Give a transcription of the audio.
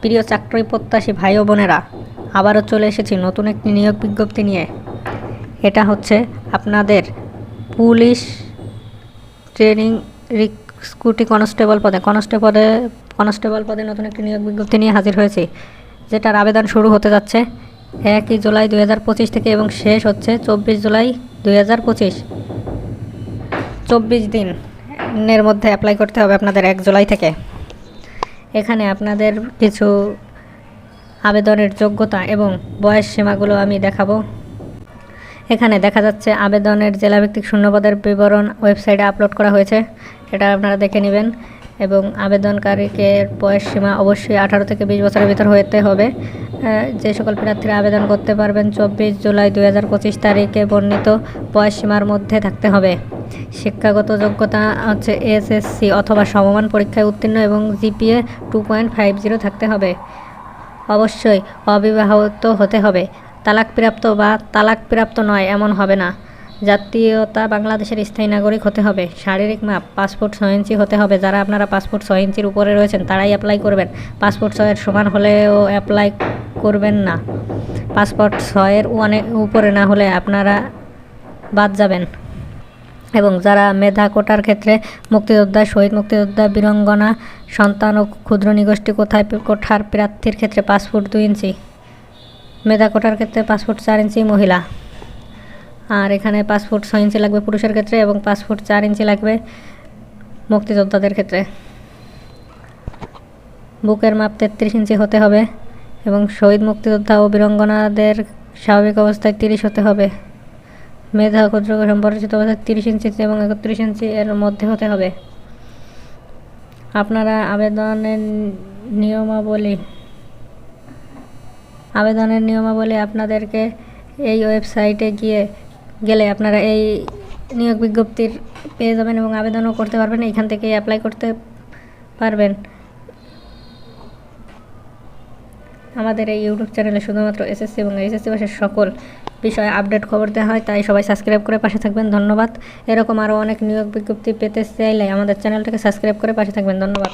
প্রিয় চাকরি প্রত্যাশী ভাই ও বোনেরা, আবারও চলে এসেছি নতুন একটি নিয়োগ বিজ্ঞপ্তি নিয়ে। এটা হচ্ছে আপনাদের পুলিশ ট্রেনিং রিক্সকুটি কনস্টেবল পদে। কনস্টেবল কনস্টেবল পদে নতুন একটি নিয়োগ বিজ্ঞপ্তি নিয়ে হাজির হয়েছি, যেটার আবেদন শুরু হতে যাচ্ছে একই জুলাই দুই হাজার পঁচিশ থেকে এবং শেষ হচ্ছে চব্বিশ জুলাই দুই হাজার পঁচিশ। চব্বিশ দিনের মধ্যে অ্যাপ্লাই করতে হবে আপনাদের এক জুলাই থেকে। এখানে আপনাদের কিছু আবেদনের যোগ্যতা এবং বয়স সীমাগুলো আমি দেখাবো। এখানে দেখা যাচ্ছে আবেদনের জেলাভিত্তিক শূন্যপদের বিবরণ ওয়েবসাইটে আপলোড করা হয়েছে। এটা আপনারা দেখে নেবেন এবং আবেদনকারীকে বয়স সীমা অবশ্যই আঠারো থেকে বিশ বছরের ভিতর হতে হবে। যে সকল প্রার্থীরা আবেদন করতে পারবেন চব্বিশ জুলাই দুই হাজার পঁচিশ তারিখে বর্ণিত বয়স সীমার মধ্যে থাকতে হবে। শিক্ষাগত যোগ্যতা হচ্ছে এসএসসি অথবা সমমান পরীক্ষায় উত্তীর্ণ এবং GPA two point five zero থাকতে হবে। অবশ্যই অবিবাহিত হতে হবে। তালাকপ্রাপ্ত বা তালাকপ্রাপ্ত নয়, এমন হবে না। জাতীয়তা বাংলাদেশের স্থায়ী নাগরিক হতে হবে। শারীরিক মাপ, পাসপোর্ট ছয় ইঞ্চি হতে হবে। যারা আপনারা পাসপোর্ট ছয় ইঞ্চির উপরে রয়েছেন, তারাই অ্যাপ্লাই করবেন। পাসপোর্ট ছয়ের সমান হলেও অ্যাপ্লাই করবেন না। পাসপোর্ট ছয়ের অনেক উপরে না হলে আপনারা বাদ যাবেন। এবং যারা মেধা কোটার ক্ষেত্রে মুক্তিযোদ্ধা, শহীদ মুক্তিযোদ্ধা, বীরঙ্গনা, সন্তান ও ক্ষুদ্র নিগোষ্ঠী কোথায় কোঠার প্রার্থীর ক্ষেত্রে পাসপোর্ট দুই ইঞ্চি, মেধা কোটার ক্ষেত্রে পাসপোর্ট চার ইঞ্চি মহিলা। আর এখানে পাসপোর্ট ছয় ইঞ্চি লাগবে পুরুষের ক্ষেত্রে এবং পাসপোর্ট চার ইঞ্চি লাগবে মুক্তিযোদ্ধাদের ক্ষেত্রে। বুকের মাপ তেত্রিশ ইঞ্চি হতে হবে। এবং শহীদ মুক্তিযোদ্ধা ও বীরঙ্গনাদের স্বাভাবিক অবস্থায় তিরিশ হতে হবে। মেধা ক্ষুদ্র সম্পর্কিত অবস্থায় তিরিশ ইঞ্চি এবং একত্রিশ ইঞ্চি এর মধ্যে হতে হবে। আপনারা আবেদনের নিয়মাবলী আবেদনের নিয়মাবলী আপনাদেরকে এই ওয়েবসাইটে গিয়ে গেলে আপনারা এই নিয়োগ বিজ্ঞপ্তির পেয়ে যাবেন এবং আবেদনও করতে পারবেন। এখান থেকে অ্যাপ্লাই করতে পারবেন। আমাদের এই ইউটিউব চ্যানেলে শুধুমাত্র এসএসসি এবং এসএসসি পাশের সকল বিষয়ে আপডেট খবর দেওয়া হয়, তাই সবাই সাবস্ক্রাইব করে পাশে থাকবেন। ধন্যবাদ। এরকম আরও অনেক নিয়োগ বিজ্ঞপ্তি পেতে চাইলে আমাদের চ্যানেলটাকে সাবস্ক্রাইব করে পাশে থাকবেন। ধন্যবাদ।